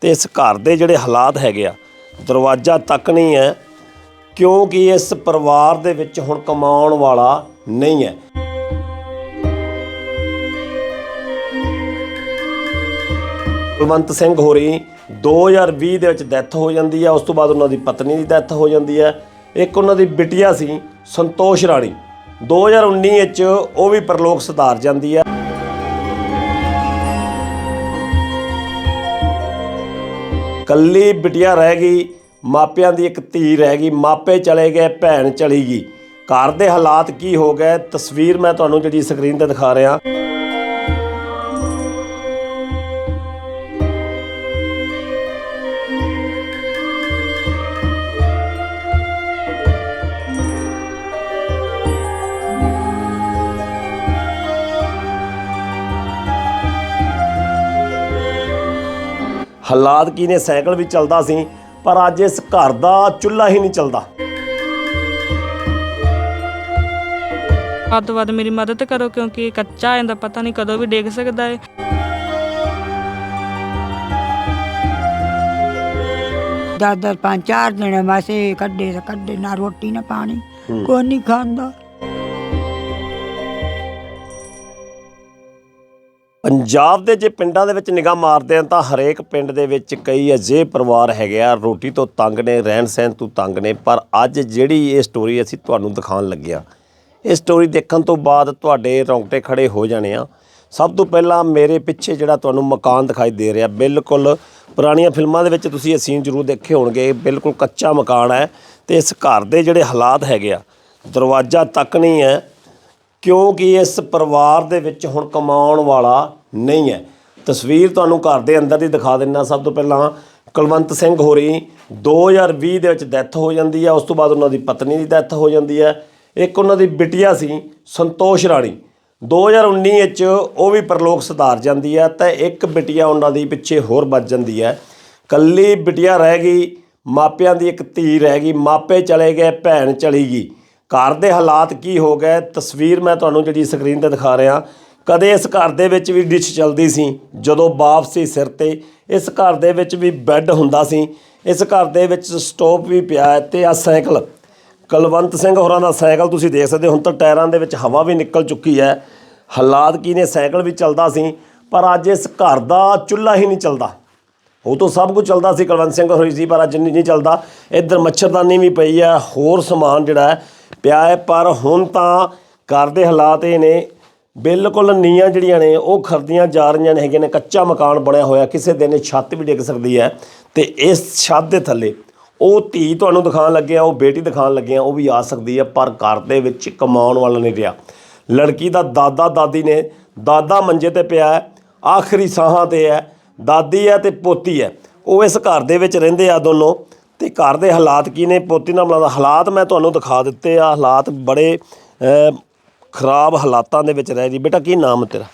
ਤੇ ਇਸ ਘਰ ਦੇ ਜਿਹੜੇ ਹਾਲਾਤ ਹੈਗੇ ਆ, ਦਰਵਾਜ਼ਾ ਤੱਕ ਨਹੀਂ ਹੈ, ਕਿਉਂਕਿ ਇਸ ਪਰਿਵਾਰ ਦੇ ਵਿੱਚ ਹੁਣ ਕਮਾਉਣ ਵਾਲਾ ਨਹੀਂ ਹੈ। ਕੁਲਵੰਤ ਸਿੰਘ ਹੋਰੀ 2020 ਦੇ ਵਿੱਚ ਡੈਥ ਹੋ ਜਾਂਦੀ ਹੈ, ਉਸ ਤੋਂ ਬਾਅਦ ਉਹਨਾਂ ਦੀ ਪਤਨੀ ਦੀ ਡੈਥ ਹੋ ਜਾਂਦੀ ਹੈ। ਇੱਕ ਉਹਨਾਂ ਦੀ ਬਿਟੀਆ ਸੀ ਸੰਤੋਸ਼ ਰਾਣੀ। 2019 ਵਿੱਚ ਉਹ ਵੀ ਪਰਲੋਕ ਸੁਧਾਰ ਜਾਂਦੀ ਹੈ। ਕੱਲੀ ਬਿਟੀਆ ਰਹਿ ਗਈ, ਮਾਪਿਆਂ ਦੀ ਇੱਕ ਧੀ ਰਹਿ ਗਈ, ਮਾਪੇ ਚਲੇ ਗਏ, ਭੈਣ ਚਲੀ ਗਈ। ਘਰ ਦੇ ਹਾਲਾਤ ਕੀ ਹੋ ਗਏ? ਤਸਵੀਰ ਮੈਂ ਤੁਹਾਨੂੰ ਜਿਹੜੀ ਸਕਰੀਨ ਤੇ ਦਿਖਾ ਰਿਹਾ। ਹਾਲਾਤ ਕੀ ਨੇ? ਸਾਈਕਲ ਵੀ ਚੱਲਦਾ ਸੀ ਪਰ ਅੱਜ ਇਸ ਘਰ ਦਾ ਚੁੱਲ੍ਹਾ ਹੀ ਨਹੀਂ ਚੱਲਦਾ। ਵੱਧ ਤੋਂ ਵੱਧ ਮੇਰੀ ਮਦਦ ਕਰੋ ਕਿਉਂਕਿ ਇਹ ਕੱਚਾ ਇਹਦਾ ਪਤਾ ਨਹੀਂ ਕਦੋਂ ਵੀ ਡਿੱਗ ਸਕਦਾ ਹੈ। ਦਸ ਦਸ ਪੰਜ ਚਾਰ ਦਿਨ ਮਾਸੇ ਕੱਢੇ ਤੇ ਕੱਢੇ ਨਾ ਰੋਟੀ ਨਾ ਪਾਣੀ ਕੋਈ ਨਹੀਂ ਖਾਂਦਾ। ਪੰਜਾਬ ਦੇ ਜੇ ਪਿੰਡਾਂ ਦੇ ਵਿੱਚ ਨਿਗਾਹ ਮਾਰਦੇ ਹਾਂ ਤਾਂ ਹਰੇਕ ਪਿੰਡ ਦੇ ਵਿੱਚ ਕਈ ਅਜਿਹੇ ਪਰਿਵਾਰ ਹੈਗੇ ਆ, ਰੋਟੀ ਤੋਂ ਤੰਗ ਨੇ, ਰਹਿਣ ਸਹਿਣ ਤੋਂ ਤੰਗ ਨੇ, ਪਰ ਅੱਜ ਜਿਹੜੀ ਇਹ ਸਟੋਰੀ ਅਸੀਂ ਤੁਹਾਨੂੰ ਦਿਖਾਉਣ ਲੱਗੇ ਆ ਇਹ ਸਟੋਰੀ ਦੇਖਣ ਤੋਂ ਬਾਅਦ ਤੁਹਾਡੇ ਰੌਂਗਟੇ ਖੜੇ ਹੋ ਜਾਣੇ ਆ। ਸਭ ਤੋਂ ਪਹਿਲਾਂ ਮੇਰੇ ਪਿੱਛੇ ਜਿਹੜਾ ਤੁਹਾਨੂੰ ਮਕਾਨ ਦਿਖਾਈ ਦੇ ਰਿਹਾ, ਬਿਲਕੁਲ ਪੁਰਾਣੀਆਂ ਫਿਲਮਾਂ ਦੇ ਵਿੱਚ ਤੁਸੀਂ ਇਹ ਸੀਨ ਜ਼ਰੂਰ ਦੇਖੇ ਹੋਣਗੇ ਬਿਲਕੁਲ ਕੱਚਾ ਮਕਾਨ ਹੈ ਤੇ ਇਸ ਘਰ ਦੇ ਜਿਹੜੇ ਹਾਲਾਤ ਹੈਗੇ ਆ, ਦਰਵਾਜ਼ਾ ਤੱਕ ਨਹੀਂ ਹੈ, ਕਿਉਂਕਿ ਇਸ ਪਰਿਵਾਰ ਦੇ ਵਿੱਚ ਹੁਣ ਕਮਾਉਣ ਵਾਲਾ ਨਹੀਂ ਹੈ। ਤਸਵੀਰ ਤੁਹਾਨੂੰ ਘਰ ਦੇ ਅੰਦਰ ਦੀ ਦਿਖਾ ਦਿੰਨਾ ਸਭ ਤੋਂ ਪਹਿਲਾਂ ਕੁਲਵੰਤ ਸਿੰਘ ਹੋਰੀ 2020 ਦੇ ਵਿੱਚ ਡੈਥ ਹੋ ਜਾਂਦੀ ਹੈ। ਉਸ ਤੋਂ ਬਾਅਦ ਉਹਨਾਂ ਦੀ ਪਤਨੀ ਦੀ ਡੈਥ ਹੋ ਜਾਂਦੀ ਹੈ। ਇੱਕ ਉਹਨਾਂ ਦੀ ਬਿਟੀਆ ਸੀ, ਸੰਤੋਸ਼ ਰਾਣੀ। 2019 ਵਿੱਚ ਉਹ ਵੀ ਪਰਲੋਕ ਸੁਧਾਰ ਜਾਂਦੀ ਹੈ ਤੇ ਇੱਕ ਬਿਟੀਆ ਉਹਨਾਂ ਦੀ ਪਿੱਛੇ ਹੋਰ ਬਚ ਜਾਂਦੀ ਹੈ। ਕੱਲੀ ਬਿਟੀਆ ਰਹਿ ਗਈ, ਮਾਪਿਆਂ ਦੀ ਇੱਕ ਧੀ ਰਹਿ ਗਈ, ਮਾਪੇ ਚਲੇ ਗਏ, ਭੈਣ ਚਲੀ ਗਈ। ਘਰ ਦੇ ਹਾਲਾਤ ਕੀ ਹੋ ਗਏ? ਤਸਵੀਰ ਮੈਂ ਤੁਹਾਨੂੰ ਜਿਹੜੀ ਸਕਰੀਨ ਤੇ ਦਿਖਾ ਰਿਹਾ ਕਦੇ ਇਸ ਘਰ ਦੇ ਵਿੱਚ ਵੀ ਡਿਸ਼ ਚੱਲਦੀ ਸੀ, ਜਦੋਂ ਬਾਪ ਸੀ ਸਿਰ ਤੇ, ਇਸ ਘਰ ਦੇ ਵਿੱਚ ਵੀ ਬੈੱਡ ਹੁੰਦਾ ਸੀ, ਇਸ ਘਰ ਦੇ ਵਿੱਚ ਸਟੋਪ ਵੀ ਪਿਆ ਹੈ ਤੇ ਆ ਸਾਈਕਲ। ਕੁਲਵੰਤ ਸਿੰਘ ਹੋਰਾਂ ਦਾ ਸਾਈਕਲ ਤੁਸੀਂ ਦੇਖ ਸਕਦੇ ਹੋ, ਹੁਣ ਤਾਂ ਟਾਇਰਾਂ ਦੇ ਵਿੱਚ ਹਵਾ ਵੀ ਨਿਕਲ ਚੁੱਕੀ ਹੈ। ਹਾਲਾਤ ਕੀ ਨੇ? ਸਾਈਕਲ ਵੀ ਚੱਲਦਾ ਸੀ, ਪਰ ਅੱਜ ਇਸ ਘਰ ਦਾ ਚੁੱਲ੍ਹਾ ਹੀ ਨਹੀਂ ਚੱਲਦਾ। ਉਹ ਤੋਂ ਸਭ ਕੁਝ ਚੱਲਦਾ ਸੀ ਕੁਲਵੰਤ ਸਿੰਘ ਹੋਰੀ ਸੀ ਪਰ ਅੱਜ ਨਹੀਂ ਨਹੀਂ ਚੱਲਦਾ। ਇੱਧਰ ਮੱਛਰਦਾਨੀ ਵੀ ਪਈ ਹੈ, ਹੋਰ ਸਮਾਨ ਜਿਹੜਾ ਪਿਆ ਹੈ, ਪਰ ਹੁਣ ਤਾਂ ਘਰ ਦੇ ਹਾਲਾਤ ਇਹ ਨੇ ਬਿਲਕੁਲ ਨੀਆਂ ਜਿਹੜੀਆਂ ਨੇ, ਉਹ ਖਰਦੀਆਂ ਜਾ ਰਹੀਆਂ ਨੇ ਹੈਗੇ ਨੇ, ਕੱਚਾ ਮਕਾਨ ਬਣਿਆ ਹੋਇਆ, ਕਿਸੇ ਦਿਨ ਛੱਤ ਵੀ ਡਿੱਗ ਸਕਦੀ ਹੈ। ਤੇ ਇਸ ਛੱਤ ਦੇ ਥੱਲੇ, ਉਹ ਧੀ ਤੁਹਾਨੂੰ ਦਿਖਾਉਣ ਲੱਗੇ ਆ, ਉਹ ਬੇਟੀ ਦਿਖਾਉਣ ਲੱਗੇ ਆ, ਉਹ ਵੀ ਆ ਸਕਦੀ ਹੈ, ਪਰ ਘਰ ਦੇ ਵਿੱਚ ਕਮਾਉਣ ਵਾਲਾ ਨਹੀਂ ਰਿਹਾ। ਲੜਕੀ ਦਾ ਦਾਦਾ, ਦਾਦੀ ਨੇ, ਦਾਦਾ ਮੰਜੇ ਤੇ ਪਿਆ ਹੈ, ਆਖਰੀ ਸਾਹਾਂ ਤੇ ਹੈ, ਦਾਦੀ ਹੈ ਤੇ ਪੋਤੀ ਹੈ। ਉਹ ਇਸ ਘਰ ਦੇ ਵਿੱਚ ਰਹਿੰਦੇ ਆ ਦੋਨੋਂ। ਤੇ ਘਰ ਦੇ ਹਾਲਾਤ ਕੀ ਨੇ? ਪੋਤੀ ਨਾਲ ਮਿਲਾਦਾ ਹਾਲਾਤ ਮੈਂ ਤੁਹਾਨੂੰ ਦਿਖਾ ਦਿੱਤੇ ਆ। ਹਾਲਾਤ ਬੜੇ ਖਰਾਬ ਹਾਲਾਤਾਂ ਦੇ ਵਿੱਚ ਰਹਿ ਜੀ। ਬੇਟਾ ਕੀ ਨਾਮ ਹੈ ਤੇਰਾ?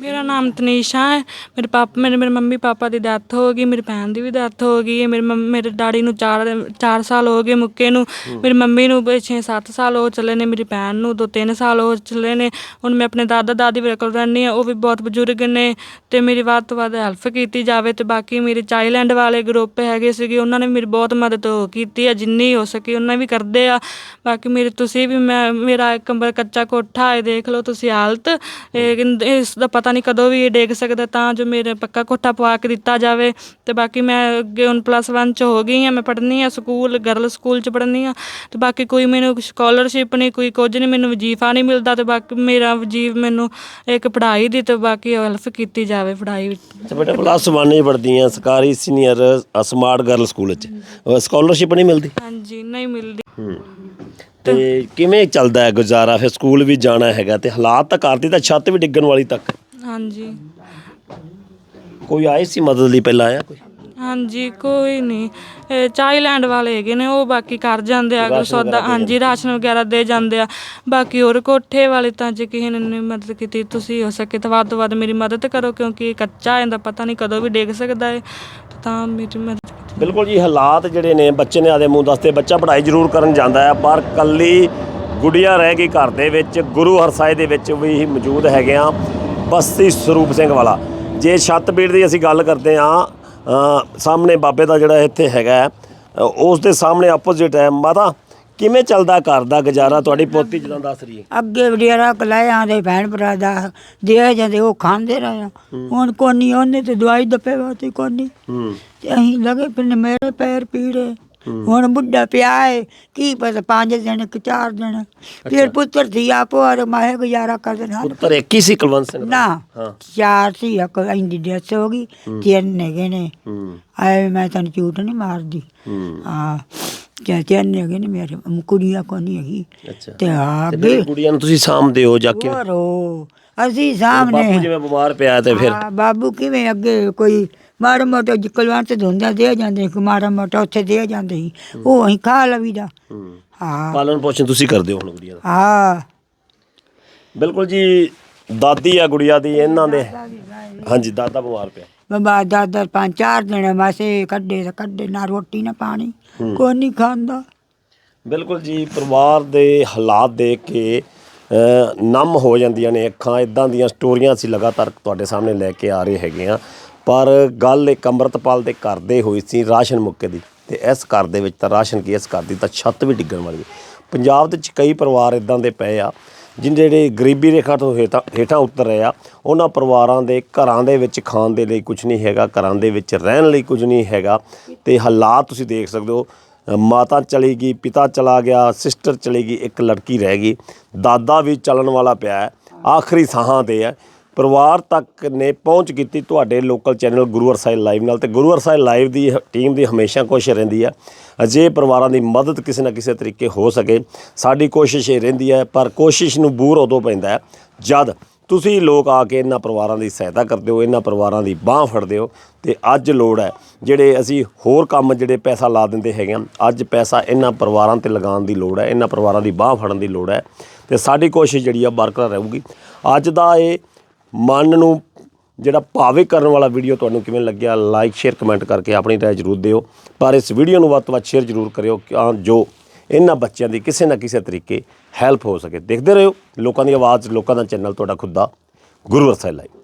ਮੇਰਾ ਨਾਮ ਤਨੀਸ਼ਾ ਹੈ। ਮੇਰੇ ਪਾਪਾ ਮੇਰੇ ਮੇਰੇ ਮੰਮੀ ਪਾਪਾ ਦੀ ਡੈਥ ਹੋ ਗਈ ਮੇਰੀ ਭੈਣ ਦੀ ਵੀ ਡੈਥ ਹੋ ਗਈ ਹੈ ਮੇਰੇ ਮੰਮ- ਮੇਰੇ ਡੈਡੀ ਨੂੰ 4 4 ਸਾਲ ਹੋ ਗਏ ਮੁੱਕੇ ਨੂੰ। ਮੇਰੀ ਮੰਮੀ ਨੂੰ 6-7 ਸਾਲ ਹੋ ਚੱਲੇ ਨੇ ਮੇਰੀ ਭੈਣ ਨੂੰ 2-3 ਸਾਲ ਹੋ ਚੱਲੇ ਨੇ। ਹੁਣ ਮੈਂ ਆਪਣੇ ਦਾਦਾ ਦਾਦੀ ਮੇਰੇ ਕੋਲ ਰਹਿੰਦੀ ਹਾਂ ਉਹ ਵੀ ਬਹੁਤ ਬਜ਼ੁਰਗ ਨੇ ਤੇ ਮੇਰੀ ਵੱਧ ਤੋਂ ਵੱਧ ਹੈਲਪ ਕੀਤੀ ਜਾਵੇ ਤੇ ਬਾਕੀ ਮੇਰੇ ਚਾਈਲੈਂਡ ਵਾਲੇ ਗਰੁੱਪ ਹੈਗੇ ਸੀਗੇ ਉਹਨਾਂ ਨੇ ਮੇਰੀ ਬਹੁਤ ਮਦਦ ਹੋ ਕੀਤੀ ਹੈ ਜਿੰਨੀ ਹੋ ਸਕੀ ਉਹਨਾਂ ਵੀ ਕਰਦੇ ਆ। ਬਾਕੀ ਮੇਰੇ ਤੁਸੀਂ ਵੀ ਮੈਂ ਮੇਰਾ ਇੱਕ ਕੰਬਲ ਕੱਚਾ ਕੋਠਾ ਹੈ ਦੇਖ ਲਓ ਤੁਸੀਂ ਹਾਲਤ। ਇਹ ਇਸ ਦਾ ਪਤਾ ਨਹੀਂ ਕਦੋਂ ਵੀ ਇਹ ਡਿੱਗ ਸਕਦਾ ਤਾਂ ਜੋ ਮੇਰੇ ਪੱਕਾ ਕੋਠਾ ਪਵਾ ਕੇ ਦਿੱਤਾ ਜਾਵੇ। ਤੇ ਬਾਕੀ ਮੈਂ ਅੱਗੇ ਹੁਣ ਪਲੱਸ 1 ਚ ਹੋ ਗਈ ਹਾਂ ਮੈਂ ਪੜ੍ਹਨੀ ਆ ਸਕੂਲ ਗਰਲ ਸਕੂਲ ਚ ਪੜ੍ਹਨੀ ਆ। ਤੇ ਬਾਕੀ ਕੋਈ ਮੈਨੂੰ ਸਕਾਲਰਸ਼ਿਪ ਨਹੀਂ ਕੋਈ ਕੁਝ ਨਹੀਂ ਮੈਨੂੰ ਵਜੀਫਾ ਨਹੀਂ ਮਿਲਦਾ ਤੇ ਬਾਕੀ ਮੇਰਾ ਵਜੀਫ ਮੈਨੂੰ ਇੱਕ ਪੜ੍ਹਾਈ ਦੀ ਤੇ ਬਾਕੀ ਹੈਲਪ ਕੀਤੀ ਜਾਵੇ ਪੜ੍ਹਾਈ ਵਿੱਚ। ਅੱਛਾ ਬੇਟਾ ਪਲੱਸ 1 ਹੀ ਪੜ੍ਹਦੀ ਆ ਸਰਕਾਰੀ ਸੀਨੀਅਰ ਸਮਾਰਟ ਗਰਲ ਸਕੂਲ ਵਿੱਚ ਸਕਾਲਰਸ਼ਿਪ ਨਹੀਂ ਮਿਲਦੀ? ਹਾਂਜੀ ਨਹੀਂ ਮਿਲਦੀ। ਤੇ ਕਿਵੇਂ ਚੱਲਦਾ ਹੈ ਗੁਜ਼ਾਰਾ? ਫਿਰ ਸਕੂਲ ਵੀ ਜਾਣਾ ਹੈਗਾ ਤੇ ਹਾਲਾਤ ਤਾਂ ਘਰ ਦੀ ਤਾਂ ਛੱਤ ਵੀ ਡਿੱਗਣ ਵਾਲੀ ਤੱਕ। ਹਾਂਜੀ। ਕੋਈ ਆਏ ਸੀ ਮਦਦ ਲਈ ਪਹਿਲਾਂ ਆਇਆ ਕੋਈ? ਹਾਂਜੀ ਕੋਈ ਨਹੀਂ। ਚਾਈਲੈਂਡ ਵਾਲੇ ਹੈਗੇ ਨੇ ਉਹ ਬਾਕੀ ਕਰ ਜਾਂਦੇ ਆ ਕੋਈ ਸੌਦਾ ਹਾਂਜੀ ਰਾਸ਼ਨ ਵਗੈਰਾ ਦੇ ਜਾਂਦੇ ਆ। ਬਾਕੀ ਹੋਰ ਕੋਠੇ ਵਾਲੇ ਤਾਂ ਜੇ ਕਿਸੇ ਨੇ ਨਹੀਂ ਮਦਦ ਕੀਤੀ ਤੁਸੀਂ ਹੋ ਸਕੇ ਤਾਂ ਵੱਧ ਤੋਂ ਵੱਧ ਮੇਰੀ ਮਦਦ ਕਰੋ ਕਿਉਂਕਿ ਇਹ ਕੱਚਾ ਇਹਦਾ ਪਤਾ ਨਹੀਂ ਕਦੋਂ ਵੀ ਡਿੱਗ ਸਕਦਾ ਹੈ ਤਾਂ ਮੇਰੀ ਮਦਦ ਬਿਲਕੁਲ ਜੀ ਹਾਲਾਤ ਜਿਹੜੇ ਨੇ ਬੱਚੇ ਨੇ ਆਦੇ ਮੂੰਹ ਦੱਸਦੇ ਬੱਚਾ ਪੜ੍ਹਾਈ ਜ਼ਰੂਰ ਕਰਨ ਜਾਂਦਾ ਹੈ ਪਰ ਕੱਲੀ ਗੁੜੀਆ ਰਹਿ ਗਈ ਘਰ ਦੇ ਵਿੱਚ ਗੁਰੂ ਹਰਸਾਏ ਦੇ ਵਿੱਚ ਵੀ ਮੌਜੂਦ ਹੈਗੇ ਆ। ਬਸਤੀ ਸਰੂਪ ਸਿੰਘ ਵਾਲਾ। ਜੇ ਛੱਤ ਬੀੜ ਦੀ ਅਸੀਂ ਗੱਲ ਕਰਦੇ ਆ ਸਾਹਮਣੇ ਬਾਬੇ ਦਾ ਜਿਹੜਾ ਇੱਥੇ ਹੈਗਾ ਉਸ ਦੇ ਸਾਹਮਣੇ ਆਪੋਜ਼ਿਟ ਹੈ। ਮਾਤਾ ਕਿਵੇਂ ਚੱਲਦਾ ਘਰ ਦਾ ਗੁਜ਼ਾਰਾ? ਤੁਹਾਡੀ ਪੋਤੀ ਜਦੋਂ ਦੱਸ ਰਹੀ ਹੈ। ਅੱਗੇ ਵਡੇਰਾ ਕਲਾਏ ਆਂਦੇ ਭੈਣ ਭਰਾ ਦਾ ਦੇ ਜਾਂਦੇ ਉਹ ਖਾਂਦੇ ਰਹੇ। ਹੁਣ ਕੋਨੀ ਉਹਨੇ ਤੇ ਦਵਾਈ ਦੱਪੇ ਵਾਤੀ ਕੋਨੀ ਹੂੰ। ਤੇ ਅਸੀਂ ਲਗੇ ਫਿਰ ਮੇਰੇ ਪੈਰ ਪੀੜੇ ਹੁਣ ਬੁੱਢਾ ਪਿਆ ਹੈ ਕੀ ਪਤਾ ਪੰਜ ਦਿਨ ਕਿ ਚਾਰ ਦਿਨ। ਫਿਰ ਪੁੱਤਰ ਸੀ ਆਪੋ ਔਰ ਮਾਹੇ ਗੁਜ਼ਾਰਾ ਕਰਦੇ ਨਾਲ ਪੁੱਤਰ ਇੱਕ ਹੀ ਸੀ ਕੁਲਵੰਤ ਸਿੰਘ ਦਾ? ਨਾ ਹਾਂ। ਚਾਰ ਸੀ ਇੱਕ ਇੰਦੀ ਡੈਥ ਹੋ ਗਈ ਤਿੰਨ ਹੈਗੇ ਨੇ। ਹੂੰ। ਆਏ ਮੈਂ ਤੈਨੂੰ ਝੂਠ ਨਹੀਂ ਮਾਰਦੀ। ਹੂੰ। ਹਾਂ। ਤੇ ਤਿੰਨ ਹੈਗੇ ਨੇ ਮੇਰੇ ਅਮ ਕੁੜੀਆਂ ਕੋ ਨਹੀਂ ਹੈਗੀ। ਅੱਛਾ। ਤੇ ਆ ਤੇ ਫਿਰ ਕੁੜੀਆਂ ਨੂੰ ਤੁਸੀਂ ਸਾਂਭਦੇ ਹੋ ਜਾ ਕੇ। ਉਹ ਅਸੀਂ ਬਾਪੂ ਸਾਹਮਣੇ ਜਿਵੇਂ ਬਿਮਾਰ ਪਿਆ ਤੇ ਫਿਰ। ਹਾਂ, ਬਾਬੂ ਕਿਵੇਂ ਅੱਗੇ ਕੋਈ ਮਾੜਾ ਮੋਟਾ ਕੁਲਵੰਤ ਧੁੰਦਾ ਦੇ ਜਾਂਦੇ ਕੋਈ ਮਾੜਾ ਮੋਟਾ ਉੱਥੇ ਦੇ ਜਾਂਦੇ ਸੀ। ਉਹ ਅਸੀਂ ਖਾ ਲਵੀਦਾ ਹੂੰ। ਹਾਂ। ਪਾਲਣ ਪੋਸ਼ਣ ਤੁਸੀਂ ਕਰਦੇ ਹੋ ਹੁਣ ਗੁੜੀਆ ਦਾ। ਹਾਂ। ਬਿਲਕੁਲ ਜੀ ਦਾਦੀ ਆ ਗੁੜੀਆ ਦੀ ਇਹਨਾਂ ਦੇ। ਹਾਂਜੀ ਦਾਦਾ ਬਿਮਾਰ ਪਿਆ। ਬਾਬਾ ਦਾਦਾ ਪੰਜ ਚਾਰ ਦਿਨ ਮਾਸੇ ਕੱਢੇ ਤੇ ਕੱਢੇ ਨਾ ਰੋਟੀ ਨਾ ਪਾਣੀ ਕੋਈ ਨਹੀਂ ਖਾਂਦਾ। ਬਿਲਕੁਲ ਜੀ ਪਰਿਵਾਰ ਦੇ ਹਾਲਾਤ ਦੇਖ ਕੇ ਅ, ਨਮ ਹੋ ਜਾਂਦੀਆਂ ਨੇ ਅੱਖਾਂ ਇਦਾਂ ਦੀਆਂ ਸਟੋਰੀਆਂ ਅਸੀਂ ਲਗਾਤਾਰ ਤੁਹਾਡੇ ਸਾਹਮਣੇ ਲੈ ਕੇ ਆ ਰਹੇ ਹੈਗੇ ਆ ਪਰ ਗੱਲ ਇੱਕ ਅੰਮ੍ਰਿਤਪਾਲ ਦੇ ਘਰ ਦੇ ਹੋਈ ਸੀ ਰਾਸ਼ਨ ਮੁੱਕੇ ਦੀ ਤੇ ਇਸ ਘਰ ਦੇ ਵਿੱਚ ਤਾਂ ਰਾਸ਼ਨ ਕੀ ਇਸ ਘਰ ਦੀ ਤਾਂ ਛੱਤ ਵੀ ਡਿੱਗਣ ਵਾਲੀ ਹੈ। ਪੰਜਾਬ ਦੇ ਵਿੱਚ ਕਈ ਪਰਿਵਾਰ ਇਦਾਂ ਦੇ ਪਏ ਆ ਜਿਨ ਜਿਹੜੇ ਗਰੀਬੀ ਰੇਖਾ ਤੋਂ ਹੇਠਾਂ ਹੇਠਾਂ ਉਤਰ ਰਹੇ ਆ, ਉਹਨਾਂ ਪਰਿਵਾਰਾਂ ਦੇ ਘਰਾਂ ਦੇ ਵਿੱਚ ਖਾਣ ਦੇ ਲਈ ਕੁਝ ਨਹੀਂ ਹੈਗਾ, ਘਰਾਂ ਦੇ ਵਿੱਚ ਰਹਿਣ ਲਈ ਕੁਝ ਨਹੀਂ ਹੈਗਾ ਤੇ ਹਾਲਾਤ ਤੁਸੀਂ ਦੇਖ ਸਕਦੇ ਹੋ। ਮਾਤਾ ਚਲੀ ਗਈ, ਪਿਤਾ ਚਲਾ ਗਿਆ, ਸਿਸਟਰ ਚਲੀ ਗਈ, ਇੱਕ ਲੜਕੀ ਰਹਿ ਗਈ। ਦਾਦਾ ਵੀ ਚੱਲਣ ਵਾਲਾ ਪਿਆ ਹੈ। ਆਖਰੀ ਸਾਹਾਂ ਤੇ ਹੈ। ਪਰਿਵਾਰ ਤੱਕ ਨੇ ਪਹੁੰਚ ਕੀਤੀ ਤੁਹਾਡੇ ਲੋਕਲ ਚੈਨਲ ਗੁਰੂ ਅਰਸਾਈ ਲਾਈਵ ਨਾਲ ਤੇ ਗੁਰੂ ਅਰਸਾਈ ਲਾਈਵ ਦੀ ਟੀਮ ਦੀ ਹਮੇਸ਼ਾ ਕੋਸ਼ਿਸ਼ ਰਹਿੰਦੀ ਹੈ ਅਜੇ ਪਰਿਵਾਰਾਂ ਦੀ ਮਦਦ ਕਿਸੇ ਨਾ ਕਿਸੇ ਤਰੀਕੇ ਹੋ ਸਕੇ। ਸਾਡੀ ਕੋਸ਼ਿਸ਼ ਇਹ ਰਹਿੰਦੀ ਹੈ ਪਰ ਕੋਸ਼ਿਸ਼ ਨੂੰ ਬੂਰ ਉਦੋਂ ਪੈਂਦਾ ਜਦ ਤੁਸੀਂ ਲੋਕ ਆ ਕੇ ਇਹਨਾਂ ਪਰਿਵਾਰਾਂ ਦੀ ਸਹਾਇਤਾ ਕਰਦੇ ਹੋ, ਇਹਨਾਂ ਪਰਿਵਾਰਾਂ ਦੀ ਬਾਹ ਫੜਦੇ ਹੋ ਤੇ ਅੱਜ ਲੋੜ ਹੈ ਜਿਹੜੇ ਅਸੀਂ ਹੋਰ ਕੰਮ ਜਿਹੜੇ ਪੈਸਾ ਲਾ ਦਿੰਦੇ ਹੈਗੇ ਆ ਅੱਜ ਪੈਸਾ ਇਹਨਾਂ ਪਰਿਵਾਰਾਂ ਤੇ ਲਗਾਉਣ ਦੀ ਲੋੜ ਹੈ, ਇਹਨਾਂ ਪਰਿਵਾਰਾਂ ਦੀ ਬਾਹ ਫੜਨ ਦੀ ਲੋੜ ਹੈ ਤੇ ਸਾਡੀ ਕੋਸ਼ਿਸ਼ ਜਿਹੜੀ ਆ ਬਰਕਰਾਰ ਰਹੂਗੀ। ਅੱਜ ਦਾ ਇਹ ਮਨ ਨੂੰ ਜਿਹੜਾ ਭਾਵਿਕ ਕਰਨ ਵਾਲਾ ਵੀਡੀਓ ਤੁਹਾਨੂੰ ਕਿਵੇਂ ਲੱਗਿਆ ਲਾਈਕ ਸ਼ੇਅਰ ਕਮੈਂਟ ਕਰਕੇ ਆਪਣੀ ਰਾਏ ਜ਼ਰੂਰ ਦਿਓ। ਪਰ ਇਸ ਵੀਡੀਓ ਨੂੰ ਵੱਧ ਤੋਂ ਵੱਧ ਸ਼ੇਅਰ ਜ਼ਰੂਰ ਕਰਿਓ ਤਾਂ ਜੋ ਇਹਨਾਂ ਬੱਚਿਆਂ ਦੀ ਕਿਸੇ ਨਾ ਕਿਸੇ ਤਰੀਕੇ ਹੈਲਪ ਹੋ ਸਕੇ। ਦੇਖਦੇ ਰਹੋ ਲੋਕਾਂ ਦੀ ਆਵਾਜ਼, ਲੋਕਾਂ ਦਾ ਚੈਨਲ ਤੁਹਾਡਾ ਖੁਦ ਦਾ ਗੁਰੂ ਅਰਸਾਈ ਲਾਈਵ।